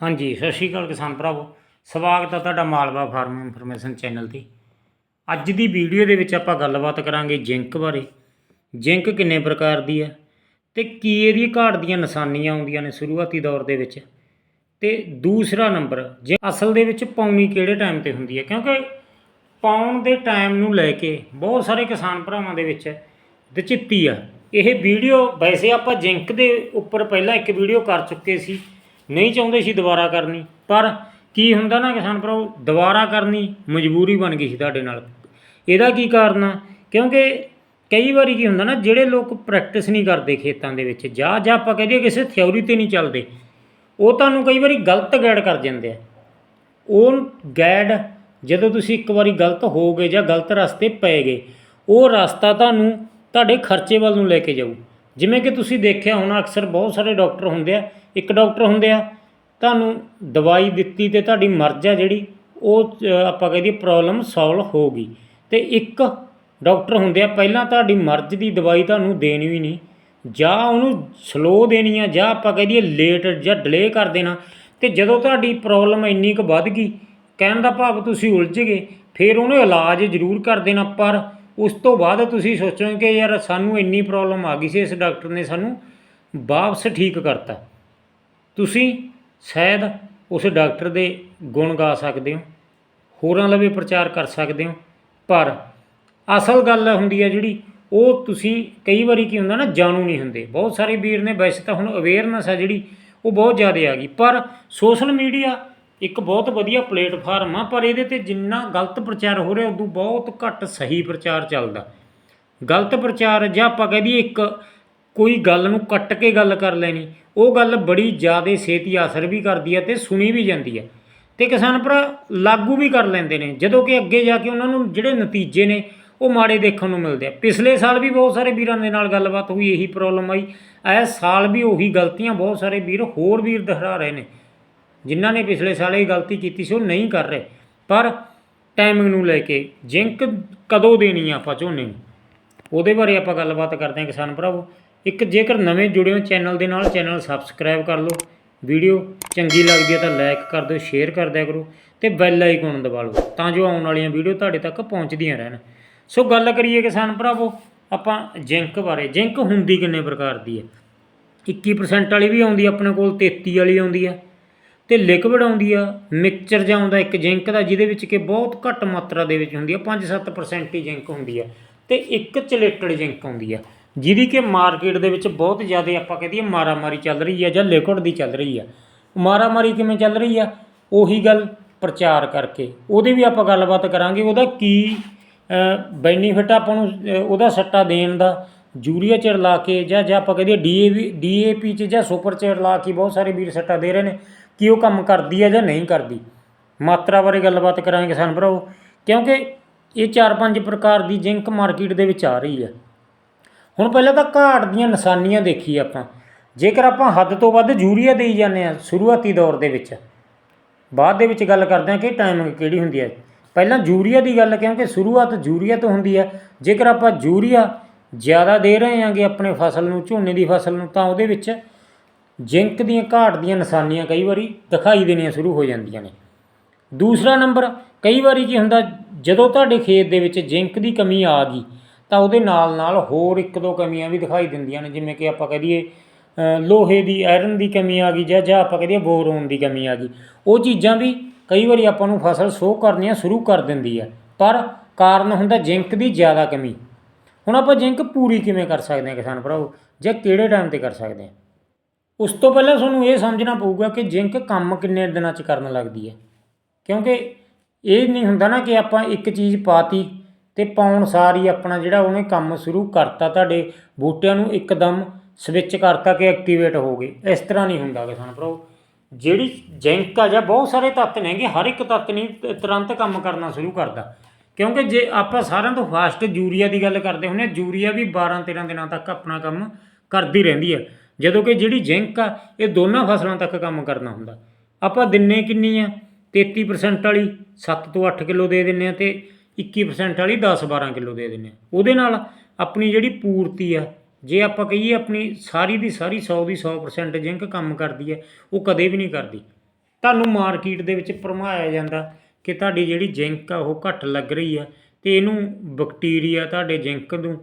ਹਾਂਜੀ, ਸਤਿ ਸ਼੍ਰੀ ਅਕਾਲ ਕਿਸਾਨ ਭਰਾਵੋ। ਸਵਾਗਤ ਹੈ ਤੁਹਾਡਾ ਮਾਲਵਾ ਫਾਰਮ ਇਨਫੋਰਮੇਸ਼ਨ ਚੈਨਲ ਤੇ। ਅੱਜ ਦੀ ਵੀਡੀਓ ਦੇ ਵਿੱਚ ਆਪਾਂ ਗੱਲਬਾਤ ਕਰਾਂਗੇ ਜਿੰਕ ਬਾਰੇ। ਜਿੰਕ ਕਿੰਨੇ ਪ੍ਰਕਾਰ ਦੀ ਹੈ ਤੇ ਕੀ ਇਹਦੀ ਘਾਟ ਦੀਆਂ ਨਿਸ਼ਾਨੀਆਂ ਆਉਂਦੀਆਂ ਨੇ ਸ਼ੁਰੂਆਤੀ ਦੌਰ ਦੇ ਵਿੱਚ। ਤੇ ਦੂਸਰਾ ਨੰਬਰ, ਜੇ ਅਸਲ ਦੇ ਵਿੱਚ ਪਾਉਣੀ ਕਿਹੜੇ ਟਾਈਮ ਤੇ ਹੁੰਦੀ ਹੈ ਕਿਉਂਕਿ ਪਾਉਣ ਦੇ ਟਾਈਮ ਨੂੰ ਲੈ ਕੇ ਬਹੁਤ ਸਾਰੇ ਕਿਸਾਨ ਭਰਾਵਾਂ ਦੇ ਵਿੱਚ ਦਚਿੱਤੀ ਆ। ਇਹ ਵੀਡੀਓ, ਵੈਸੇ ਆਪਾਂ ਜਿੰਕ ਦੇ ਉੱਪਰ ਪਹਿਲਾਂ ਇੱਕ ਵੀਡੀਓ ਕਰ ਚੁੱਕੇ ਸੀ। ਨਹੀਂ ਚਾਹੁੰਦੇ ਸੀ ਦੁਬਾਰਾ ਕਰਨੀ। ਪਰ ਕੀ ਹੁੰਦਾ ਨਾ ਕਿਸਾਨ ਭਰਾਓ, ਦੁਬਾਰਾ ਕਰਨੀ ਮਜਬੂਰੀ ਬਣ ਗਈ ਸੀ ਤੁਹਾਡੇ ਨਾਲ। ਇਹਦਾ ਕੀ ਕਾਰਨ ਆ? ਕਿਉਂਕਿ ਕਈ ਵਾਰੀ ਕੀ ਹੁੰਦਾ ਨਾ, ਜਿਹੜੇ ਲੋਕ ਪ੍ਰੈਕਟਿਸ ਨਹੀਂ ਕਰਦੇ ਖੇਤਾਂ ਦੇ ਵਿੱਚ, ਜਾਂ ਜਾਂ ਆਪਾਂ ਕਹਦੇ ਕਿਸੇ ਥਿਉਰੀ ਤੇ ਨਹੀਂ ਚੱਲਦੇ, ਉਹ ਤੁਹਾਨੂੰ ਕਈ ਵਾਰੀ ਗਲਤ ਗਾਈਡ ਕਰ ਜਾਂਦੇ ਆ। ਉਹ ਗਾਈਡ ਜਦੋਂ ਤੁਸੀਂ ਇੱਕ ਵਾਰੀ ਗਲਤ ਹੋ ਗਏ ਜਾਂ ਗਲਤ ਰਸਤੇ ਪੈ ਗਏ ਉਹ ਰਸਤਾ ਤੁਹਾਨੂੰ ਤੁਹਾਡੇ ਖਰਚੇ ਵੱਲ ਨੂੰ ਲੈ ਕੇ ਜਾਊ। ਜਿਵੇਂ ਕਿ ਤੁਸੀਂ ਦੇਖਿਆ ਹੋਣਾ, ਅਕਸਰ ਬਹੁਤ ਸਾਰੇ ਡਾਕਟਰ ਹੁੰਦੇ ਆ ਇੱਕ ਡਾਕਟਰ ਹੁੰਦੇ ਆ ਤੁਹਾਨੂੰ ਦਵਾਈ ਦਿੱਤੀ ਤੇ ਤੁਹਾਡੀ ਮਰਜ਼ ਆ ਜਿਹੜੀ ਉਹ ਅ, ਆਪਾਂ ਕਹਦੇ ਪ੍ਰੋਬਲਮ ਸੋਲਵ ਹੋ ਗਈ ਤੇ ਇੱਕ ਡਾਕਟਰ ਹੁੰਦੇ ਆ ਪਹਿਲਾਂ ਤੁਹਾਡੀ ਮਰਜ਼ ਦੀ ਦਵਾਈ ਤੁਹਾਨੂੰ ਦੇਣੀ ਵੀ ਨਹੀਂ ਜਾਂ ਉਹਨੂੰ ਸਲੋ ਦੇਣੀ ਆ ਜਾਂ ਆਪਾਂ ਕਹਿ ਦਈਏ ਲੇਟ ਜਾਂ ਡਿਲੇ ਕਰ ਦੇਣਾ ਤੇ ਜਦੋਂ ਤੁਹਾਡੀ ਪ੍ਰੋਬਲਮ ਇੰਨੀ ਕੁ ਵੱਧ ਗਈ ਕਹਿਣ ਦਾ ਭਾਵ ਤੁਸੀਂ ਉਲਝ ਗਏ ਫਿਰ ਉਹਨੂੰ ਇਲਾਜ ਜ਼ਰੂਰ ਕਰ ਦੇਣਾ ਪਰ ਉਸ ਤੋਂ ਬਾਅਦ ਤੁਸੀਂ ਸੋਚੋਗੇ ਕਿ ਯਾਰ ਸਾਨੂੰ ਇੰਨੀ ਪ੍ਰੋਬਲਮ ਆ ਗਈ ਸੀ ਇਸ ਡਾਕਟਰ ਨੇ ਸਾਨੂੰ ਵਾਪਸ ਠੀਕ ਕਰਤਾ। ਤੁਸੀਂ ਸ਼ਾਇਦ ਉਸ ਡਾਕਟਰ ਦੇ ਗੁਣ ਗਾ ਸਕਦੇ ਹੋ, ਹੋਰਾਂ ਲਵੇ ਪ੍ਰਚਾਰ ਕਰ ਸਕਦੇ ਹੋ, ਪਰ ਅਸਲ ਗੱਲ ਹੁੰਦੀ ਹੈ ਜਿਹੜੀ, ਉਹ ਤੁਸੀਂ ਕਈ ਵਾਰੀ ਕੀ ਹੁੰਦਾ ਨਾ, ਜਾਣੂ ਨਹੀਂ ਹੁੰਦੇ। ਬਹੁਤ ਸਾਰੇ ਵੀਰ ਨੇ ਵੈਸੇ ਤਾਂ ਹੁਣ ਅਵੇਅਰਨੈਸ ਆ ਜਿਹੜੀ, ਉਹ ਬਹੁਤ ਜ਼ਿਆਦਾ ਆ ਗਈ। ਪਰ ਸੋਸ਼ਲ ਮੀਡੀਆ ਇੱਕ ਬਹੁਤ ਵਧੀਆ ਪਲੇਟਫਾਰਮ ਆ, ਪਰ ਇਹਦੇ ਤੇ ਜਿੰਨਾ ਗਲਤ ਪ੍ਰਚਾਰ ਹੋ ਰਿਹਾ, ਉਦੋਂ ਬਹੁਤ ਘੱਟ ਸਹੀ ਪ੍ਰਚਾਰ ਚੱਲਦਾ। ਗਲਤ ਪ੍ਰਚਾਰ, ਜਾਂ ਆਪਾਂ ਕਹਿ ਦਈਏ ਇੱਕ ਕੋਈ ਗੱਲ ਨੂੰ ਕੱਟ ਕੇ ਗੱਲ ਕਰ ਲੈਣੀ। ਉਹ ਗੱਲ ਬੜੀ ਜ਼ਿਆਦਾ ਛੇਤੀ ਅਸਰ ਵੀ ਕਰਦੀ ਹੈ ਤੇ ਸੁਣੀ ਵੀ ਜਾਂਦੀ ਹੈ। ਤੇ ਕਿਸਾਨ ਭਰਾ ਲਾਗੂ ਵੀ ਕਰ ਲੈਂਦੇ ਨੇ। ਜਦੋਂ ਕਿ ਅੱਗੇ ਜਾ ਕੇ ਉਹਨਾਂ ਨੂੰ ਜਿਹੜੇ ਨਤੀਜੇ ਨੇ, ਉਹ ਮਾੜੇ ਦੇਖਣ ਨੂੰ ਮਿਲਦੇ ਆ। ਪਿਛਲੇ ਸਾਲ ਵੀ ਬਹੁਤ ਸਾਰੇ ਵੀਰਾਂ ਦੇ ਨਾਲ ਗੱਲਬਾਤ ਹੋਈ, ਇਹੀ ਪ੍ਰੋਬਲਮ ਆਈ। ਇਸ ਸਾਲ ਵੀ ਉਹੀ ਗਲਤੀਆਂ ਬਹੁਤ ਸਾਰੇ ਵੀਰ ਹੋਰ ਵੀਰ ਦੁਹਰਾ ਰਹੇ ਨੇ। ਜਿਨ੍ਹਾਂ ਨੇ ਪਿਛਲੇ ਸਾਲ ਇਹ ਗਲਤੀ ਕੀਤੀ ਸੀ, ਉਹ ਨਹੀਂ ਕਰ ਰਹੇ। ਪਰ ਟਾਈਮਿੰਗ ਨੂੰ ਲੈ ਕੇ ਜਿੰਕ ਕਦੋਂ ਦੇਣੀ ਆ ਆਪਾਂ ਝੋਨੇ ਨੂੰ? ਉਹਦੇ ਬਾਰੇ ਆਪਾਂ ਗੱਲਬਾਤ ਕਰਦੇ ਹਾਂ ਕਿਸਾਨ ਭਰਾਵੋ। ਇੱਕ ਜੇਕਰ ਨਵੇਂ ਜੁੜੇ ਹੋ ਚੈਨਲ ਦੇ ਨਾਲ, ਚੈਨਲ ਸਬਸਕ੍ਰਾਈਬ ਕਰ ਲਓ। ਵੀਡੀਓ ਚੰਗੀ ਲੱਗਦੀ ਹੈ ਤਾਂ ਲਾਈਕ ਕਰ ਦਿਓ, ਸ਼ੇਅਰ ਕਰ ਦਿਆ ਕਰੋ ਤੇ ਬੈਲ ਆਈਕਨ ਦਬਾ ਲਓ ਤਾਂ ਜੋ ਆਉਣ ਵਾਲੀਆਂ ਵੀਡੀਓ ਤੁਹਾਡੇ ਤੱਕ ਪਹੁੰਚਦੀਆਂ ਰਹਿਣ। ਸੋ ਗੱਲ ਕਰੀਏ ਕਿਸਾਨ ਭਰਾਵੋ, ਆਪਾਂ ਜਿੰਕ ਬਾਰੇ। ਜਿੰਕ ਹੁੰਦੀ ਕਿੰਨੇ ਪ੍ਰਕਾਰ ਦੀ ਹੈ? 21% ਵਾਲੀ ਵੀ ਆਉਂਦੀ ਆਪਣੇ ਕੋਲ 33 ਵਾਲੀ ਆਉਂਦੀ ਆ ਤੇ ਲਿਕਵਿਡ ਆਉਂਦੀ ਆ ਮਿਕਸਚਰ ਜਾਂ ਆਉਂਦਾ ਇੱਕ ਜਿੰਕ ਦਾ, ਜਿਹਦੇ ਵਿੱਚ ਕਿ ਬਹੁਤ ਘੱਟ ਮਾਤਰਾ ਦੇ ਵਿੱਚ ਹੁੰਦੀ ਆ 5-7% ਹੀ ਜਿੰਕ ਹੁੰਦੀ ਆ ਤੇ ਇੱਕ ਚਲੇਟਡ ਜਿੰਕ ਆਉਂਦੀ ਆ। ਜਿਹਦੀ ਕਿ ਮਾਰਕੀਟ ਦੇ ਵਿੱਚ ਬਹੁਤ ਜ਼ਿਆਦਾ ਆਪਾਂ ਕਹਦੇ ਮਾਰਾਮਾਰੀ ਚੱਲ ਰਹੀ ਹੈ ਜਾਂ ਲਿਕਵਿਡ ਦੀ ਚੱਲ ਰਹੀ ਆ। ਮਾਰਾਮਾਰੀ ਕਿਵੇਂ ਚੱਲ ਰਹੀ ਆ? ਉਹੀ ਗੱਲ ਪ੍ਰਚਾਰ ਕਰਕੇ। ਉਹਦੀ ਵੀ ਆਪਾਂ ਗੱਲਬਾਤ ਕਰਾਂਗੇ, ਉਹਦਾ ਕੀ ਬੈਨੀਫਿਟ ਆਪਾਂ ਨੂੰ ਉਹਦਾ ਸੱਟਾ ਦੇਣ ਦਾ? ਯੂਰੀਆ ਚਿਰ ਲਾ ਕੇ ਜਾਂ ਜਾਂ ਆਪਾਂ ਕਹਦੇ ਡੀਏਵੀ ਡੀਏਪੀ ਚ ਜਾਂ ਸੁਪਰ ਚਿਰ ਲਾ ਕੇ ਬਹੁਤ ਸਾਰੇ ਵੀਰ ਸੱਟਾ ਦੇ ਰਹੇ ਨੇ ਕਿ ਉਹ ਕੰਮ ਕਰਦੀ ਹੈ ਜਾਂ ਨਹੀਂ ਕਰਦੀ। ਮਾਤਰਾ ਬਾਰੇ ਗੱਲਬਾਤ ਕਰਾਂਗੇ ਕਿਸਾਨ ਭਰਾਓ ਕਿਉਂਕਿ ਇਹ ਚਾਰ ਪੰਜ ਪ੍ਰਕਾਰ ਦੀ ਜਿੰਕ ਮਾਰਕੀਟ ਦੇ ਵਿੱਚ ਆ ਰਹੀ ਹੈ ਹੁਣ ਪਹਿਲਾਂ ਤਾਂ ਘਾਟ ਦੀਆਂ ਨਿਸ਼ਾਨੀਆਂ ਦੇਖੀ ਆਪਾਂ। ਜੇਕਰ ਆਪਾਂ ਹੱਦ ਤੋਂ ਵੱਧ ਯੂਰੀਆ ਦੇਈ ਜਾਂਦੇ ਆ ਸ਼ੁਰੂਆਤੀ ਦੌਰ ਦੇ ਵਿੱਚ, ਬਾਅਦ ਦੇ ਵਿੱਚ ਗੱਲ ਕਰਦੇ ਹਾਂ ਕਿ ਟਾਈਮਿੰਗ ਕਿਹੜੀ ਹੁੰਦੀ ਹੈ। ਪਹਿਲਾਂ ਯੂਰੀਆ ਦੀ ਗੱਲ, ਕਿਉਂਕਿ ਸ਼ੁਰੂਆਤ ਯੂਰੀਆ ਤੋਂ ਹੁੰਦੀ ਹੈ। ਜੇਕਰ ਆਪਾਂ ਯੂਰੀਆ ਜ਼ਿਆਦਾ ਦੇ ਰਹੇ ਹਾਂਗੇ ਆਪਣੇ ਫਸਲ ਨੂੰ, ਝੋਨੇ ਦੀ ਫਸਲ ਨੂੰ, ਤਾਂ ਉਹਦੇ ਵਿੱਚ ਜਿੰਕ ਦੀਆਂ ਘਾਟ ਦੀਆਂ ਨਿਸ਼ਾਨੀਆਂ ਕਈ ਵਾਰੀ ਦਿਖਾਈ ਦੇਣੀਆਂ ਸ਼ੁਰੂ ਹੋ ਜਾਂਦੀਆਂ ਨੇ। ਦੂਸਰਾ ਨੰਬਰ, ਕਈ ਵਾਰੀ ਕੀ ਹੁੰਦਾ, ਜਦੋਂ ਤੁਹਾਡੇ ਖੇਤ ਦੇ ਵਿੱਚ ਜਿੰਕ ਦੀ ਕਮੀ ਆ ਗਈ ਤਾਂ ਉਹਦੇ ਨਾਲ ਨਾਲ ਹੋਰ ਇੱਕ ਦੋ ਕਮੀਆਂ ਵੀ ਦਿਖਾਈ ਦਿੰਦੀਆਂ ਨੇ, ਜਿਵੇਂ ਕਿ ਆਪਾਂ ਕਹਦੀਏ ਲੋਹੇ ਦੀ ਆਇਰਨ ਦੀ ਕਮੀ ਆ ਗਈ ਜਾਂ ਜਾਂ ਆਪਾਂ ਕਹਦੀਏ ਬੋਰੋਨ ਦੀ ਕਮੀ ਆ ਗਈ। ਉਹ ਚੀਜ਼ਾਂ ਵੀ ਕਈ ਵਾਰੀ ਆਪਾਂ ਨੂੰ ਫਸਲ ਸੋ ਕਰਨੀਆਂ ਸ਼ੁਰੂ ਕਰ ਦਿੰਦੀ ਹੈ ਪਰ ਕਾਰਨ ਹੁੰਦਾ ਜਿੰਕ ਦੀ ਜ਼ਿਆਦਾ ਕਮੀ। ਹੁਣ ਆਪਾਂ ਜਿੰਕ ਪੂਰੀ ਕਿਵੇਂ ਕਰ ਸਕਦੇ ਹਾਂ ਕਿਸਾਨ ਭਰਾਓ ਜਾਂ ਕਿਹੜੇ ਟਾਈਮ ਤੇ ਕਰ ਸਕਦੇ ਹਾਂ? ਉਸ ਤੋਂ ਪਹਿਲਾਂ ਤੁਹਾਨੂੰ ਇਹ ਸਮਝਣਾ ਪਊਗਾ ਕਿ ਜਿੰਕ ਕੰਮ ਕਿੰਨੇ ਦਿਨਾਂ 'ਚ ਕਰਨ ਲੱਗਦੀ ਹੈ। ਕਿਉਂਕਿ ਇਹ ਨਹੀਂ ਹੁੰਦਾ ਨਾ ਕਿ ਆਪਾਂ ਇੱਕ ਚੀਜ਼ ਪਾਤੀ ਤੇ ਪਾਉਣ ਸਾਰ ਹੀ ਆਪਣਾ ਜਿਹੜਾ ਉਹਨੇ ਕੰਮ ਸ਼ੁਰੂ ਕਰਤਾ ਤੁਹਾਡੇ ਬੂਟਿਆਂ ਨੂੰ ਇੱਕਦਮ ਸਵਿਚ ਕਰਤਾ ਕਿ ਐਕਟੀਵੇਟ ਹੋ ਗਏ। ਇਸ ਤਰ੍ਹਾਂ ਨਹੀਂ ਹੁੰਦਾ ਕਿਸਾਨ ਭਰਾਓ ਜਿਹੜੀ ਜਿੰਕ ਆ ਜਾਂ ਬਹੁਤ ਸਾਰੇ ਤੱਤ ਨੇਗੇ ਹਰ ਇੱਕ ਤੱਤ ਨਹੀਂ ਤੁਰੰਤ ਕੰਮ ਕਰਨਾ ਸ਼ੁਰੂ ਕਰਦਾ। ਕਿਉਂਕਿ ਜੇ ਆਪਾਂ ਸਾਰਿਆਂ ਤੋਂ ਫਾਸਟ ਯੂਰੀਆ ਦੀ ਗੱਲ ਕਰਦੇ ਹੁੰਦੇ ਹਾਂ, ਯੂਰੀਆ ਵੀ 12 13 ਦਿਨਾਂ ਤੱਕ ਆਪਣਾ ਕੰਮ ਕਰਦੀ ਰਹਿੰਦੀ ਹੈ। ਜਦੋਂ ਕਿ ਜਿਹੜੀ ਜਿੰਕ ਆ, ਇਹ ਦੋਨਾਂ ਫਸਲਾਂ ਤੱਕ ਕੰਮ ਕਰਨਾ ਹੁੰਦਾ। ਆਪਾਂ ਦਿੰਨੇ ਕਿੰਨੀ ਆ? 33% ਵਾਲੀ 7 ਤੋਂ 8 ਕਿਲੋ ਦੇ ਦਿੰਨੇ ਆ ਤੇ 21% ਵਾਲੀ 10 12 ਕਿਲੋ ਦੇ ਦਿੰਨੇ ਆ ਉਹਦੇ ਨਾਲ ਆਪਣੀ ਜਿਹੜੀ ਪੂਰਤੀ ਆ, ਜੇ ਆਪਾਂ ਕਹੀਏ ਆਪਣੀ ਸਾਰੀ ਦੀ ਸਾਰੀ 100 ਦੀ 100% ਜਿੰਕ ਕੰਮ ਕਰਦੀ ਹੈ ਉਹ ਕਦੇ ਵੀ ਨਹੀਂ ਕਰਦੀ। ਤੁਹਾਨੂੰ ਮਾਰਕੀਟ ਦੇ ਵਿੱਚ ਭਰਮਾਇਆ ਜਾਂਦਾ ਕਿ ਤੁਹਾਡੀ ਜਿਹੜੀ ਜਿੰਕ ਆ, ਉਹ ਘੱਟ ਲੱਗ ਰਹੀ ਆ ਤੇ ਇਹਨੂੰ ਬੈਕਟੀਰੀਆ ਤੁਹਾਡੇ ਜਿੰਕ ਨੂੰ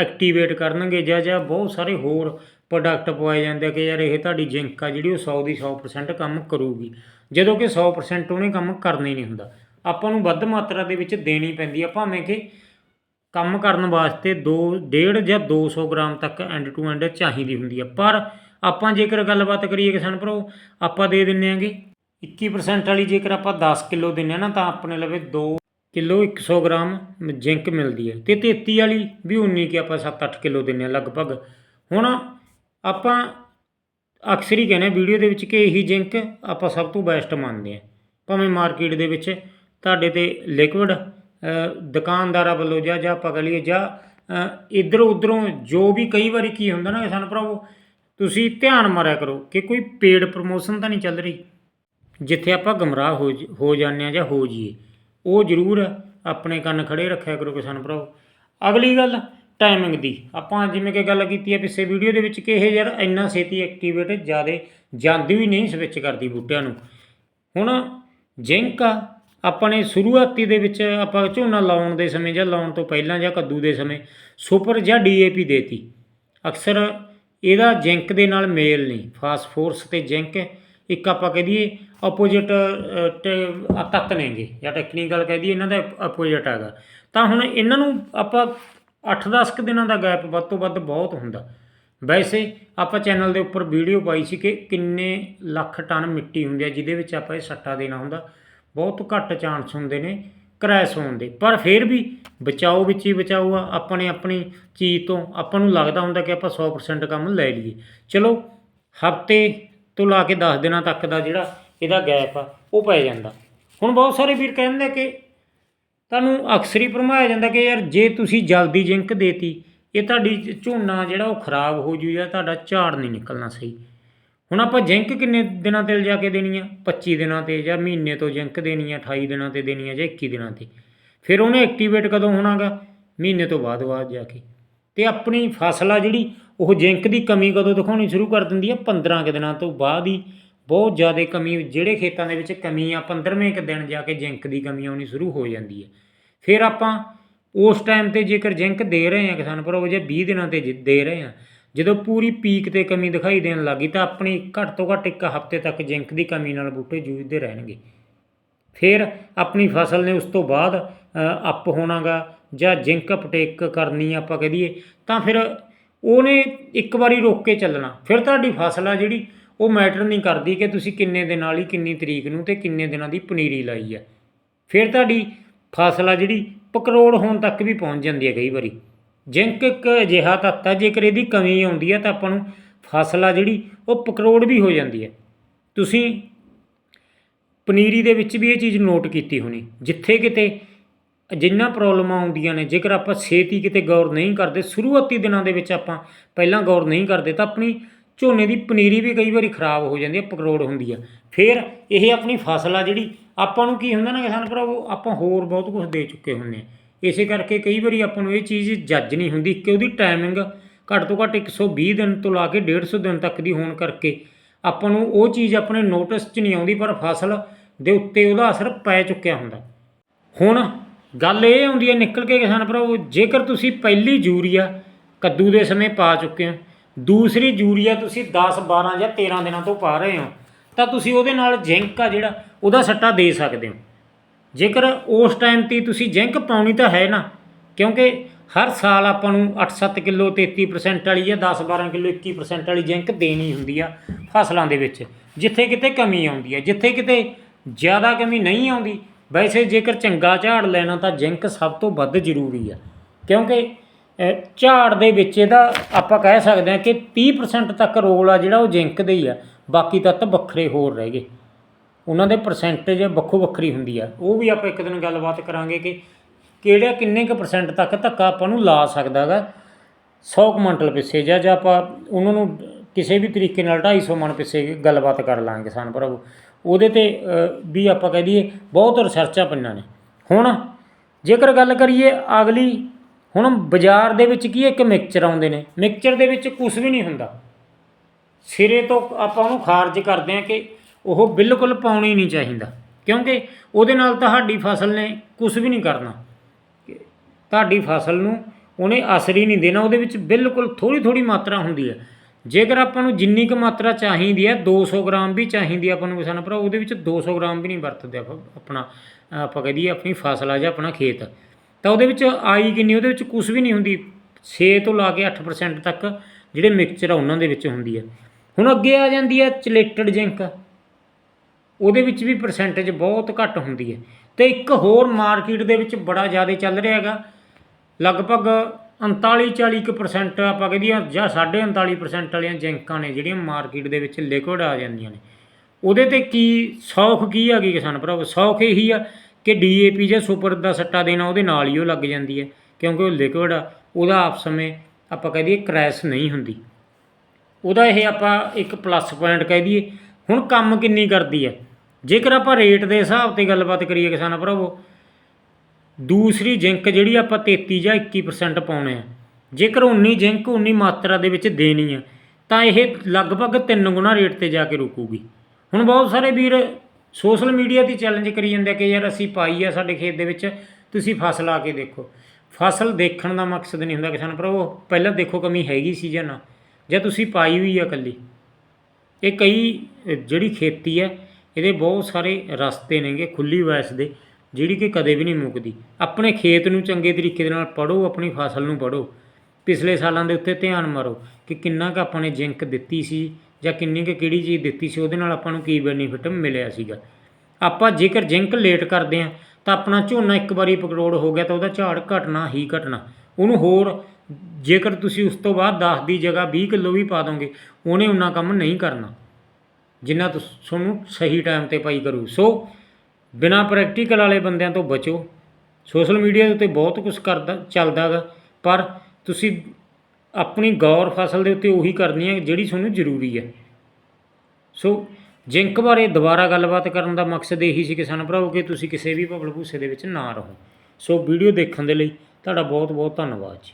ਐਕਟੀਵੇਟ ਕਰਨਗੇ ਜਾਂ ਜਾਂ ਬਹੁਤ ਸਾਰੇ ਹੋਰ ਪ੍ਰੋਡਕਟ ਪਵਾਏ ਜਾਂਦੇ ਆ ਕਿ ਯਾਰ ਇਹ ਤੁਹਾਡੀ ਜਿੰਕ ਆ ਜਿਹੜੀ ਉਹ 100 ਦੀ 100% ਕੰਮ ਕਰੂਗੀ। ਜਦੋਂ ਕਿ 100% ਉਹਨੇ ਕੰਮ ਕਰਨਾ ਹੀ ਨਹੀਂ ਹੁੰਦਾ। ਆਪਾਂ ਨੂੰ ਵੱਧ ਮਾਤਰਾ ਦੇ ਵਿੱਚ ਦੇਣੀ ਪੈਂਦੀ ਆ, ਭਾਵੇਂ ਕਿ ਕੰਮ ਕਰਨ ਵਾਸਤੇ 2 1.5 ਜਾਂ 200 ਗ੍ਰਾਮ ਤੱਕ ਐਂਡ ਟੂ ਐਂਡ ਚਾਹੀਦੀ ਹੁੰਦੀ ਆ। ਪਰ ਆਪਾਂ ਜੇਕਰ ਗੱਲਬਾਤ ਕਰੀਏ ਕਿਸਾਨ ਭਰਾਓ, ਆਪਾਂ ਦੇ ਦਿੰਨੇ ਆਂਗੇ 21% ਵਾਲੀ ਜੇਕਰ ਆਪਾਂ 10 ਕਿਲੋ ਦਿੰਨੇ ਆ ਨਾ, ਤਾਂ ਆਪਣੇ ਲਵੇ 2 ਕਿਲੋ 100 ਗ੍ਰਾਮ ਜ਼ਿੰਕ ਮਿਲਦੀ ਹੈ ਤੇ 33 ਵਾਲੀ ਵੀ ਉਨੀ ਕਿ ਆਪਾਂ 7-8 ਕਿਲੋ ਦਿੰਨੇ ਆ ਲਗਭਗ। ਹੁਣ ਆਪਾਂ ਅਕਸਰ ਹੀ ਕਹਿੰਦੇ ਵੀਡੀਓ ਦੇ ਵਿੱਚ ਕਿ ਇਹੀ ਜ਼ਿੰਕ ਆਪਾਂ ਸਭ ਤੋਂ ਬੈਸਟ ਮੰਨਦੇ ਆ, ਭਾਵੇਂ ਮਾਰਕੀਟ ਦੇ ਵਿੱਚ ਤੁਹਾਡੇ ਤੇ ਲਿਕਵਿਡ ਦੁਕਾਨਦਾਰਾਂ ਵੱਲੋਂ ਜਾਂ ਜਾਂ ਆਪਾਂ ਕਹ ਲਈਏ ਜਾਂ ਇਧਰੋਂ ਉਧਰੋਂ ਜੋ ਵੀ ਕਈ ਵਾਰੀ ਕੀ ਹੁੰਦਾ ਨਾ ਸਾਨੂੰ ਭਰਾਵੋ, ਤੁਸੀਂ ਧਿਆਨ ਮਾਰਿਆ ਕਰੋ ਕਿ ਕੋਈ ਪੇਡ ਪ੍ਰਮੋਸ਼ਨ ਤਾਂ ਨਹੀਂ ਚੱਲ ਰਹੀ। ਜਿੱਥੇ ਆਪਾਂ ਗਮਰਾਹ ਹੋ ਜ- ਹੋ ਜਾਂਦੇ ਆ ਜਾਂ ਹੋ ਜਾਈਏ, ਉਹ ਜ਼ਰੂਰ ਆਪਣੇ ਕੰਨ ਖੜੇ ਰੱਖਿਆ ਕਰੋ ਕਿਸਾਨ ਭਰਾਵੋ। ਅਗਲੀ ਗੱਲ ਟਾਈਮਿੰਗ ਦੀ। ਆਪਾਂ ਜਿਵੇਂ ਕਿ ਗੱਲ ਕੀਤੀ ਹੈ ਪਿੱਛੇ ਵੀਡੀਓ ਦੇ ਵਿੱਚ ਕਿ ਇਹ ਯਾਰ ਇੰਨਾ ਛੇਤੀ ਐਕਟੀਵੇਟ ਜਿਆਦੇ ਜਾਂਦੀ ਵੀ ਨਹੀਂ ਸਵਿਚ ਕਰਦੀ ਬੂਟਿਆਂ ਨੂੰ। ਹੁਣ ਜਿੰਕ ਆ ਆਪਾਂ ਨੇ ਸ਼ੁਰੂਆਤੀ ਦੇ ਵਿੱਚ ਆਪਾਂ ਝੋਨਾ ਲਾਉਣ ਦੇ ਸਮੇਂ ਜਾਂ ਲਾਉਣ ਤੋਂ ਪਹਿਲਾਂ ਜਾਂ ਕੱਦੂ ਦੇ ਸਮੇਂ ਸੁਪਰ ਜਾਂ ਡੀਏਪੀ ਦੇਤੀ। ਅਕਸਰ ਇਹਦਾ ਜਿੰਕ ਦੇ ਨਾਲ ਮੇਲ ਨਹੀਂ, ਫਾਸਫੋਰਸ ਤੇ ਜਿੰਕ ਇੱਕ ਆਪਾਂ ਕਹਿ ਦਈਏ ਆਪੋਜੀਟ ਤੱਤ ਨੇਗੇ ਜਾਂ ਟੈਕਨੀਕਲ ਕਹਿ ਦਈਏ ਇਹਨਾਂ ਦਾ ਆਪੋਜੀਟ ਹੈਗਾ। ਤਾਂ ਹੁਣ ਇਹਨਾਂ ਨੂੰ ਆਪਾਂ 8-10 ਕੁ ਦਿਨਾਂ ਦਾ ਗੈਪ ਵੱਧ ਤੋਂ ਵੱਧ ਬਹੁਤ ਹੁੰਦਾ। ਵੈਸੇ ਆਪਾਂ ਚੈਨਲ ਦੇ ਉੱਪਰ ਵੀਡੀਓ ਪਾਈ ਸੀ ਕਿ ਕਿੰਨੇ ਲੱਖ ਟਨ ਮਿੱਟੀ ਹੁੰਦੀ ਹੈ, ਜਿਹਦੇ ਵਿੱਚ ਆਪਾਂ ਇਹ ਸੱਟਾ ਦੇਣਾ ਹੁੰਦਾ। ਬਹੁਤ ਘੱਟ ਚਾਂਸ ਹੁੰਦੇ ਨੇ ਕ੍ਰੈਸ਼ ਹੋਣ ਦੇ। ਪਰ ਫਿਰ ਵੀ ਬਚਾਓ ਵਿੱਚ ਹੀ ਬਚਾਓ ਆ, ਆਪਣੇ ਆਪਣੀ ਚੀਜ਼ ਤੋਂ ਆਪਾਂ ਨੂੰ ਲੱਗਦਾ ਹੁੰਦਾ ਕਿ ਆਪਾਂ 100% ਕੰਮ ਲੈ ਲਈਏ। ਚਲੋ, ਹਫ਼ਤੇ ਤੋਂ ਲਾ ਕੇ 10 ਦਿਨਾਂ ਤੱਕ ਦਾ ਜਿਹੜਾ ਇਹਦਾ ਗੈਪ ਆ, ਉਹ ਪੈ ਜਾਂਦਾ। ਹੁਣ ਬਹੁਤ ਸਾਰੇ ਵੀਰ ਕਹਿੰਦੇ ਕਿ ਤੁਹਾਨੂੰ ਅਕਸਰ ਹੀ ਭਰਮਾਇਆ ਜਾਂਦਾ ਕਿ ਯਾਰ ਜੇ ਤੁਸੀਂ ਜਲਦੀ ਜਿੰਕ ਦੇਤੀ, ਇਹ ਤੁਹਾਡੀ ਝੋਨਾ ਜਿਹੜਾ ਉਹ ਖਰਾਬ ਹੋ ਜੂ ਜਾਂ ਤੁਹਾਡਾ ਝਾੜ ਨਹੀਂ ਨਿਕਲਣਾ ਸਹੀ। ਹੁਣ ਆਪਾਂ ਜਿੰਕ ਕਿੰਨੇ ਦਿਨਾਂ ਤੇ ਲਿਜਾ ਕੇ ਦੇਣੀ ਆ? 25 ਦਿਨਾਂ ਤੇ ਜਾਂ ਮਹੀਨੇ ਤੋਂ ਜਿੰਕ ਦੇਣੀ ਆ 28 ਦਿਨਾਂ ਤੇ ਦੇਣੀ ਆ ਜਾਂ 21 ਦਿਨਾਂ ਤੇ। ਫਿਰ ਉਹਨੇ ਐਕਟੀਵੇਟ ਕਦੋਂ ਹੋਣਾਗਾ? ਮਹੀਨੇ ਤੋਂ ਬਾਅਦ ਬਾਅਦ ਜਾ ਕੇ। ਤੇ ਆਪਣੀ ਫਸਲ ਆ ਜਿਹੜੀ, ਉਹ ਜਿੰਕ ਦੀ ਕਮੀ ਕਦੋਂ ਦਿਖਾਉਣੀ ਸ਼ੁਰੂ ਕਰ ਦਿੰਦੀ ਆ? 15 ਕੁ ਦਿਨਾਂ ਤੋਂ ਬਾਅਦ ਹੀ। ਬਹੁਤ ਜ਼ਿਆਦਾ ਕਮੀ, ਜਿਹੜੇ ਖੇਤਾਂ ਦੇ ਵਿੱਚ ਕਮੀ ਆ 15ਵੇਂ ਕੁ ਦਿਨ ਜਾ ਕੇ ਜਿੰਕ ਦੀ ਕਮੀ ਆਉਣੀ ਸ਼ੁਰੂ ਹੋ ਜਾਂਦੀ ਹੈ ਫਿਰ ਆਪਾਂ ਉਸ ਟਾਈਮ ਤੇ ਜੇਕਰ ਜਿੰਕ ਦੇ ਰਹੇ ਆ ਕਿਸਾਨ ਪਰ ਉਹ ਜੇ 20 ਦਿਨਾਂ ਤੇ ਜ- ਦੇ ਰਹੇ ਆ ਜਦੋਂ ਪੂਰੀ ਪੀਕ ਤੇ ਕਮੀ ਦਿਖਾਈ ਦੇਣ ਲੱਗੀ ਤਾਂ ਆਪਣੀ ਘੱਟ ਤੋਂ ਘੱਟ ਇੱਕ ਹਫ਼ਤੇ ਤੱਕ ਜਿੰਕ ਦੀ ਕਮੀ ਨਾਲ ਬੂਟੇ ਜੂਝਦੇ ਰਹਿਣਗੇ। ਫਿਰ ਆਪਣੀ ਫਸਲ ਨੇ ਉਸ ਤੋਂ ਬਾਅਦ ਅਪ ਹੋਣਾਗਾ ਜਾਂ ਜਿੰਕ ਅਪਟੇਕ ਕਰਨੀ ਆਪਾਂ ਕਹਿ ਦਈਏ, ਤਾਂ ਫਿਰ ਉਹਨੇ ਇੱਕ ਵਾਰੀ ਰੋਕ ਕੇ ਚੱਲਣਾ। ਫਿਰ ਤੁਹਾਡੀ ਫਸਲ ਆ ਜਿਹੜੀ, ਉਹ ਮੈਟਰ ਨਹੀਂ ਕਰਦੀ ਕਿ ਤੁਸੀਂ ਕਿੰਨੇ ਦਿਨ ਵਾਲੀ, ਕਿੰਨੀ ਤਰੀਕ ਨੂੰ ਤੇ ਕਿੰਨੇ ਦਿਨਾਂ ਦੀ ਪਨੀਰੀ ਲਾਈ ਆ। ਫਿਰ ਤੁਹਾਡੀ ਫਸਲ ਆ ਜਿਹੜੀ, ਪਕਰੋੜ ਹੋਣ ਤੱਕ ਵੀ ਪਹੁੰਚ ਜਾਂਦੀ ਹੈ ਕਈ ਵਾਰੀ। ਜਿੰਕ ਇੱਕ ਅਜਿਹਾ ਤੱਤ ਹੈ ਜੇਕਰ ਇਹਦੀ ਕਮੀ ਆਉਂਦੀ ਹੈ ਤਾਂ ਆਪਾਂ ਨੂੰ ਫਸਲ ਆ ਜਿਹੜੀ, ਉਹ ਪਕਰੋੜ ਵੀ ਹੋ ਜਾਂਦੀ ਹੈ ਤੁਸੀਂ ਪਨੀਰੀ ਦੇ ਵਿੱਚ ਵੀ ਇਹ ਚੀਜ਼ ਨੋਟ ਕੀਤੀ ਹੋਣੀ, ਜਿੱਥੇ ਕਿਤੇ ਜਿੰਨਾ ਪ੍ਰੋਬਲਮਾਂ ਆਉਂਦੀਆਂ ਨੇ, ਜੇਕਰ ਆਪਾਂ ਛੇਤੀ ਕਿਤੇ ਗੌਰ ਨਹੀਂ ਕਰਦੇ, ਸ਼ੁਰੂਆਤੀ ਦਿਨਾਂ ਦੇ ਵਿੱਚ ਆਪਾਂ ਪਹਿਲਾਂ ਗੌਰ ਨਹੀਂ ਕਰਦੇ, ਤਾਂ ਆਪਣੀ ਝੋਨੇ ਦੀ ਪਨੀਰੀ ਵੀ ਕਈ ਵਾਰੀ ਖਰਾਬ ਹੋ ਜਾਂਦੀ ਹੈ ਪਕੜੋੜ ਹੁੰਦੀ ਆ। ਫਿਰ ਇਹ ਆਪਣੀ ਫਸਲ ਆ ਜਿਹੜੀ, ਆਪਾਂ ਨੂੰ ਕੀ ਹੁੰਦਾ ਨਾ ਕਿਸਾਨ ਭਰਾਵੋ, ਆਪਾਂ ਹੋਰ ਬਹੁਤ ਕੁਝ ਦੇ ਚੁੱਕੇ ਹੁੰਨੇ ਆ। ਇਸੇ ਕਰਕੇ ਕਈ ਵਾਰੀ ਆਪਾਂ ਨੂੰ ਇਹ ਚੀਜ਼ ਜੱਜ ਨਹੀਂ ਹੁੰਦੀ ਕਿ ਉਹਦੀ ਟਾਈਮਿੰਗ ਘੱਟ ਤੋਂ ਘੱਟ 120 ਦਿਨ ਤੋਂ ਲਾ ਕੇ 150 ਦਿਨ ਤੱਕ ਦੀ ਹੋਣ ਕਰਕੇ ਆਪਾਂ ਨੂੰ ਉਹ ਚੀਜ਼ ਆਪਣੇ ਨੋਟਿਸ 'ਚ ਨਹੀਂ ਆਉਂਦੀ, ਪਰ ਫਸਲ ਦੇ ਉੱਤੇ ਉਹਦਾ ਅਸਰ ਪੈ ਚੁੱਕਿਆ ਹੁੰਦਾ। ਹੁਣ ਗੱਲ ਇਹ ਆਉਂਦੀ ਹੈ, ਨਿਕਲ ਕੇ ਕਿਸਾਨ ਭਰਾਵੋ, ਜੇਕਰ ਤੁਸੀਂ ਪਹਿਲੀ ਯੂਰੀਆ ਕੱਦੂ ਦੇ ਸਮੇਂ ਪਾ ਚੁੱਕੇ ਹੋ, ਦੂਸਰੀ ਯੂਰੀਆ ਤੁਸੀਂ 10 12 ਜਾਂ 13 ਦਿਨਾਂ ਤੋਂ ਪਾ ਰਹੇ ਹੋ, ਤਾਂ ਤੁਸੀਂ ਉਹਦੇ ਨਾਲ ਜ਼ਿੰਕ ਆ ਜਿਹੜਾ, ਉਹਦਾ ਸੱਟਾ ਦੇ ਸਕਦੇ ਹੋ। ਜੇਕਰ ਉਸ ਟਾਈਮ ਤੇ ਤੁਸੀਂ ਜ਼ਿੰਕ ਪਾਉਣੀ ਤਾਂ ਹੈ ਨਾ, ਕਿਉਂਕਿ ਹਰ ਸਾਲ ਆਪਾਂ ਨੂੰ 8-7 ਕਿਲੋ 33% ਵਾਲੀ ਜਾਂ 10-12 ਕਿਲੋ 21% ਵਾਲੀ ਜ਼ਿੰਕ ਦੇਣੀ ਹੁੰਦੀ ਆ ਫਸਲਾਂ ਦੇ ਵਿੱਚ, ਜਿੱਥੇ ਕਿਤੇ ਕਮੀ ਆਉਂਦੀ ਹੈ ਜਿੱਥੇ ਕਿਤੇ ਜ਼ਿਆਦਾ ਕਮੀ ਨਹੀਂ ਆਉਂਦੀ। ਵੈਸੇ ਜੇਕਰ ਚੰਗਾ ਝਾੜ ਲੈਣਾ ਤਾਂ ਜ਼ਿੰਕ ਸਭ ਤੋਂ ਵੱਧ ਜ਼ਰੂਰੀ ਆ, ਕਿਉਂਕਿ ਝਾੜ ਦੇ ਵਿੱਚ ਇਹਦਾ ਆਪਾਂ ਕਹਿ ਸਕਦੇ ਹਾਂ ਕਿ 30% ਤੱਕ ਰੋਲ ਆ ਜਿਹੜਾ ਉਹ ਜ਼ਿੰਕ ਦੇ ਹੀ ਆ, ਬਾਕੀ ਤੱਤ ਵੱਖਰੇ ਹੋਰ ਰਹਿ ਗਏ। ਉਹਨਾਂ ਦੇ ਪਰਸੈਂਟੇਜ ਵੱਖੋ ਵੱਖਰੀ ਹੁੰਦੀ ਆ। ਉਹ ਵੀ ਆਪਾਂ ਇੱਕ ਦਿਨ ਗੱਲਬਾਤ ਕਰਾਂਗੇ ਕਿ ਕਿਹੜਾ ਕਿੰਨੇ ਕੁ ਪਰਸੈਂਟ ਤੱਕ ਧੱਕਾ ਆਪਾਂ ਨੂੰ ਲਾ ਸਕਦਾ ਗਾ। 100 ਕੁਇੰਟਲ ਪਿੱਛੇ ਜਾਂ ਜਾਂ ਆਪਾਂ ਉਹਨਾਂ ਨੂੰ ਕਿਸੇ ਵੀ ਤਰੀਕੇ ਨਾਲ 250 ਮਣ ਪਿੱਛੇ ਗੱਲਬਾਤ ਕਰ ਲਾਂਗੇ ਕਿਸਾਨ ਪ੍ਰਭੂ ਉਹਦੇ ਤੇ ਵੀ ਆਪਾਂ ਕਹਿ ਦਈਏ ਬਹੁਤ ਰਿਸਰਚਾਂ ਪਈਆਂ ਨੇ। ਹੁਣ ਜੇਕਰ ਗੱਲ ਕਰੀਏ ਅਗਲੀ, ਹੁਣ ਬਾਜ਼ਾਰ ਦੇ ਵਿੱਚ ਕੀ ਇੱਕ ਮਿਕਸਚਰ ਆਉਂਦੇ ਨੇ। ਮਿਕਸਚਰ ਦੇ ਵਿੱਚ ਕੁਝ ਵੀ ਨਹੀਂ ਹੁੰਦਾ। ਸਿਰੇ ਤੋਂ ਆਪਾਂ ਉਹਨੂੰ ਖਾਰਜ ਕਰਦੇ ਹਾਂ ਕਿ ਉਹ ਬਿਲਕੁਲ ਪਾਉਣੀ ਨਹੀਂ ਚਾਹੀਦਾ। ਕਿਉਂਕਿ ਉਹਦੇ ਨਾਲ ਤੁਹਾਡੀ ਫਸਲ ਨੇ ਕੁਝ ਵੀ ਨਹੀਂ ਕਰਨਾ। ਤੁਹਾਡੀ ਫਸਲ ਨੂੰ ਉਹਨੇ ਅਸਰ ਹੀ ਨਹੀਂ ਦੇਣਾ, ਉਹਦੇ ਵਿੱਚ ਬਿਲਕੁਲ ਥੋੜੀ ਥੋੜੀ ਮਾਤਰਾ ਹੁੰਦੀ ਹੈ। ਜੇਕਰ ਆਪਾਂ ਨੂੰ ਜਿੰਨੀ ਕੁ ਮਾਤਰਾ ਚਾਹੀਦੀ ਹੈ 200 ਗ੍ਰਾਮ ਵੀ ਚਾਹੀਦੀ ਆਪਾਂ ਨੂੰ ਕਿਸਾਨ ਭਰਾ, ਉਹਦੇ ਵਿੱਚ 200 ਗ੍ਰਾਮ ਵੀ ਨਹੀਂ ਵਰਤਦੇ ਆਪਾਂ, ਆਪਣਾ ਅਹ ਆਪਾਂ ਕਹਦੀਏ ਆਪਣੀ ਫਸਲ ਆ ਜਾਂ ਆਪਣਾ ਖੇਤ। ਤਾਂ ਉਹਦੇ ਵਿੱਚ ਆਈ ਕਿੰਨੀ, ਉਹਦੇ ਵਿੱਚ ਕੁਝ ਵੀ ਨਹੀਂ ਹੁੰਦੀ। 6 ਤੋਂ ਲਾ ਕੇ 8% ਤੱਕ ਜਿਹੜੇ ਮਿਕਸਚਰ ਆ ਉਹਨਾਂ ਦੇ ਵਿੱਚ ਹੁੰਦੀ ਹੈ। ਹੁਣ ਅੱਗੇ ਆ ਜਾਂਦੀ ਹੈ ਚਲੇਟਡ ਜਿੰਕ। ਉਹਦੇ ਵਿੱਚ ਵੀ ਪਰਸੈਂਟੇਜ ਬਹੁਤ ਘੱਟ ਹੁੰਦੀ ਹੈ। ਤੇ ਇੱਕ ਹੋਰ ਮਾਰਕੀਟ ਦੇ ਵਿੱਚ ਬੜਾ ਜ਼ਿਆਦਾ ਚੱਲ ਰਿਹਾ ਹੈਗਾ। ਲਗਭਗ 39 40% ਆਪਾਂ ਕਹਦੀਏ ਜਾਂ 39.5% ਵਾਲੀਆਂ ਜੈਂਕਾਂ ਨੇ ਜਿਹੜੀਆਂ ਮਾਰਕੀਟ ਦੇ ਵਿੱਚ ਲਿਕੁਇਡ ਆ ਜਾਂਦੀਆਂ ਨੇ। ਉਹਦੇ ਤੇ ਕੀ ਸੌਖ ਕੀ ਹੈਗੀ ਕਿਸਾਨ ਭਰਾਵੋ? ਸੌਖ ਇਹੀ ਆ ਕਿ ਡੀਏਪੀ ਜਾਂ ਸੁਪਰ ਦਾ ਸੱਟਾ ਦੇਣਾ ਉਹਦੇ ਨਾਲ ਹੀ ਉਹ ਲੱਗ ਜਾਂਦੀ ਹੈ, ਕਿਉਂਕਿ ਉਹ ਲਿਕੁਇਡ ਆ, ਉਹਦਾ ਆਪ ਸਮੇਂ ਆਪਾਂ ਕਹਿ ਦਈਏ ਕ੍ਰੈਸ਼ ਨਹੀਂ ਹੁੰਦੀ। ਉਹਦਾ ਇਹ ਆਪਾਂ ਇੱਕ ਪਲੱਸ ਪੁਆਇੰਟ ਕਹਿ ਦਈਏ। ਹੁਣ ਕੰਮ ਕਿੰਨੀ ਕਰਦੀ ਹੈ? ਜੇਕਰ ਆਪਾਂ ਰੇਟ ਦੇ ਹਿਸਾਬ ਤੇ ਗੱਲਬਾਤ ਕਰੀਏ ਕਿਸਾਨ ਭਰਾਵੋ, ਦੂਸਰੀ ਜਿੰਕ ਜਿਹੜੀ ਆਪਾਂ 33 ਜਾਂ 21% ਪਾਉਣੇ ਆ। ਜੇਕਰ 19 ਜਿੰਕ 19 ਮਾਤਰਾ ਦੇ ਵਿੱਚ ਦੇਣੀ ਆ, ਤਾਂ ਇਹ ਲਗਭਗ 3 ਗੁਣਾ ਰੇਟ ਤੇ ਜਾ ਕੇ ਰੁਕੂਗੀ। ਹੁਣ ਬਹੁਤ ਸਾਰੇ ਵੀਰ ਸੋਸ਼ਲ ਮੀਡੀਆ ਤੇ ਚੈਲੰਜ ਕਰੀ ਜਾਂਦੇ ਆ ਕਿ ਯਾਰ ਅਸੀਂ ਪਾਈ ਆ ਸਾਡੇ ਖੇਤ ਦੇ ਵਿੱਚ, ਤੁਸੀਂ ਫਸਲ ਆ ਕੇ ਦੇਖੋ। ਫਸਲ ਦੇਖਣ ਦਾ ਮਕਸਦ ਨਹੀਂ ਹੁੰਦਾ ਕਿਸਾਨ ਭਰਾਵੋ, ਪਹਿਲਾਂ ਦੇਖੋ ਕਮੀ ਹੈਗੀ ਸੀ ਜਾਂ ਨਾ। ਜਾਂ ਤੁਸੀਂ ਪਾਈ ਹੋਈ ਆ ਇਕੱਲੀ। ਇਹ ਕਈ, ਜਿਹੜੀ ਖੇਤੀ ਹੈ ਇਹਦੇ ਬਹੁਤ ਸਾਰੇ ਰਸਤੇ ਨੇਗੇ ਖੁੱਲੀ ਵੈਸ ਦੇ, ਜਿਹੜੀ ਕਿ ਕਦੇ ਵੀ ਨਹੀਂ ਮੁੱਕਦੀ। ਆਪਣੇ ਖੇਤ ਨੂੰ ਚੰਗੇ ਤਰੀਕੇ ਦੇ ਨਾਲ ਪੜੋ ਆਪਣੀ ਫਸਲ ਨੂੰ ਪੜੋ ਪਿਛਲੇ ਸਾਲਾਂ ਦੇ ਉੱਤੇ ਧਿਆਨ ਮਾਰੋ ਕਿ ਕਿੰਨਾ ਕੁ ਆਪਾਂ ਨੇ ਜਿੰਕ ਦਿੱਤੀ ਸੀ ਜਾਂ ਕਿੰਨੀ ਕੁ ਕਿਹੜੀ ਚੀਜ਼ ਦਿੱਤੀ ਸੀ, ਉਹਦੇ ਨਾਲ ਆਪਾਂ ਨੂੰ ਕੀ ਬੈਨੀਫਿਟ ਮਿਲਿਆ ਸੀਗਾ। ਆਪਾਂ ਜੇਕਰ ਜਿੰਕ ਲੇਟ ਕਰਦੇ ਆ ਤਾਂ ਆਪਣਾ ਝੋਨਾ ਇੱਕ ਵਾਰੀ ਪਕੜੋੜ ਹੋ ਗਿਆ ਤਾਂ ਉਹਦਾ ਝਾੜ ਘਟਣਾ ਹੀ ਘਟਣਾ। ਉਹਨੂੰ ਹੋਰ ਜੇਕਰ ਤੁਸੀਂ ਉਸ ਤੋਂ ਬਾਅਦ 10 ਦੀ ਜਗ੍ਹਾ 20 ਕਿਲੋ ਵੀ ਪਾ ਦੋਗੇ, ਉਹਨੇ ਉਨਾ ਕੰਮ ਨਹੀਂ ਕਰਨਾ। ਜਿੰਨਾ ਤੁਸ- ਤੁਹਾਨੂੰ ਸਹੀ ਟਾਈਮ ਤੇ ਪਾਈ ਕਰੂ। ਸੋ ਬਿਨਾ ਪ੍ਰੈਕਟੀਕਲ ਵਾਲੇ ਬੰਦਿਆਂ ਤੋਂ ਬਚੋ। ਸੋਸ਼ਲ ਮੀਡੀਆ ਦੇ ਉੱਤੇ ਬਹੁਤ ਕੁਝ ਕਰਦਾ, ਚੱਲਦਾ ਗਾ, ਪਰ ਤੁਸੀਂ ਆਪਣੀ ਗੌਰ ਫਸਲ ਦੇ ਉੱਤੇ ਉਹੀ ਕਰਨੀ ਹੈ ਜਿਹੜੀ ਤੁਹਾਨੂੰ ਜ਼ਰੂਰੀ ਹੈ। ਸੋ ਜਿੰਕ ਬਾਰੇ ਦੁਬਾਰਾ ਗੱਲਬਾਤ ਕਰਨ ਦਾ ਮਕਸਦ ਇਹੀ ਸੀ ਕਿਸਾਨ ਭਰਾਵੋ, ਕਿ ਤੁਸੀਂ ਕਿਸੇ ਵੀ ਭਵਲ ਭੂਸੇ ਦੇ ਵਿੱਚ ਨਾ ਰਹੋ। ਸੋ ਵੀਡੀਓ ਦੇਖਣ ਦੇ ਲਈ ਤੁਹਾਡਾ ਬਹੁਤ ਬਹੁਤ ਧੰਨਵਾਦ ਜੀ।